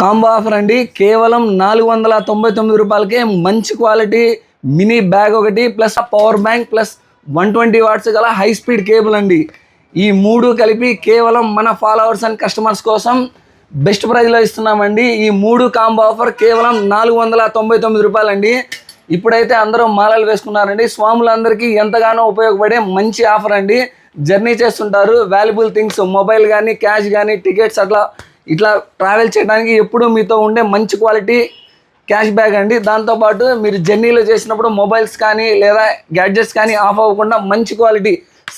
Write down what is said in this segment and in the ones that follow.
Combo offer అండి. కేవలం నాలుగు వందల తొంభై తొమ్మిది రూపాయలకే మంచి క్వాలిటీ మినీ బ్యాగ్ ఒకటి plus power bank plus one twenty watts గల హై స్పీడ్ కేబుల్ అండి. ఈ మూడు కలిపి కేవలం మన ఫాలోవర్స్ అండ్ కస్టమర్స్ కోసం బెస్ట్ ప్రైజ్లో ఇస్తున్నామండి. ఈ మూడు కాంబో ఆఫర్ కేవలం నాలుగు వందల తొంభై తొమ్మిది రూపాయలండి. ఇప్పుడైతే అందరూ మాలలు వేసుకున్నారండి. స్వాములందరికీ ఎంతగానో ఉపయోగపడే మంచి ఆఫర్ అండి. జర్నీ చేస్తుంటారు. వాల్యుబుల్ థింగ్స్ మొబైల్ కానీ క్యాష్ కానీ టికెట్స్ అట్లా ఇట్లా ట్రావెల్ చేయడానికి ఎప్పుడూ మీతో ఉండే మంచి క్వాలిటీ క్యాష్ బ్యాగ్ అండి. దాంతోపాటు మీరు జర్నీలో చేసినప్పుడు మొబైల్స్ కానీ లేదా గ్యాడ్జెట్స్ కానీ ఆఫ్ అవ్వకుండా మంచి quality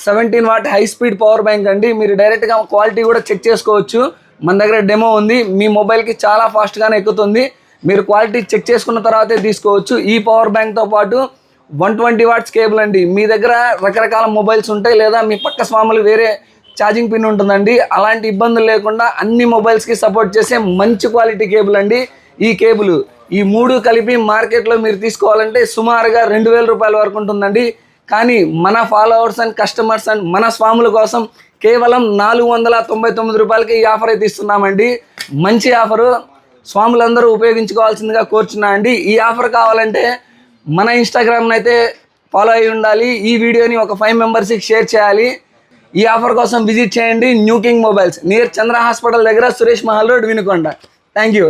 seventeen watt high speed power bank అండి. మీరు డైరెక్ట్గా క్వాలిటీ కూడా చెక్ చేసుకోవచ్చు. మన దగ్గర డెమో ఉంది. మీ మొబైల్కి చాలా ఫాస్ట్గానే ఎక్కుతుంది. మీరు క్వాలిటీ చెక్ చేసుకున్న తర్వాతే తీసుకోవచ్చు. ఈ పవర్ బ్యాంక్తో పాటు వన్ ట్వంటీ వాట్స్ కేబుల్ అండి. మీ దగ్గర రకరకాల మొబైల్స్ ఉంటాయి లేదా మీ పక్క స్వాములు వేరే ఛార్జింగ్ పిన్ ఉంటుందండి. అలాంటి ఇబ్బందులు లేకుండా అన్ని మొబైల్స్కి సపోర్ట్ చేసే మంచి క్వాలిటీ కేబుల్ అండి. ఈ కేబుల్ ఈ మూడు కలిపి మార్కెట్లో మీరు తీసుకోవాలంటే సుమారుగా రెండు వేల రూపాయల వరకు ఉంటుందండి. కానీ మన ఫాలోవర్స్ అండ్ కస్టమర్స్ అండ్ మన స్వాముల కోసం కేవలం నాలుగు వందల తొంభై తొమ్మిది రూపాయలకి ఈ ఆఫర్ అయితే ఇస్తున్నామండి. మంచి ఆఫరు స్వాములందరూ ఉపయోగించుకోవాల్సిందిగా కోరుచున్నా అండి. ఈ ఆఫర్ కావాలంటే మన ఇన్స్టాగ్రామ్ని అయితే ఫాలో అయి ఉండాలి. ఈ వీడియోని ఒక ఫైవ్ మెంబర్స్కి షేర్ చేయాలి. ఈ ఆఫర్ కోసం విజిట్ చేయండి new king mobiles. Near Chandra hospital దగ్గర Suresh Mahal road Vinukonda. Thank you.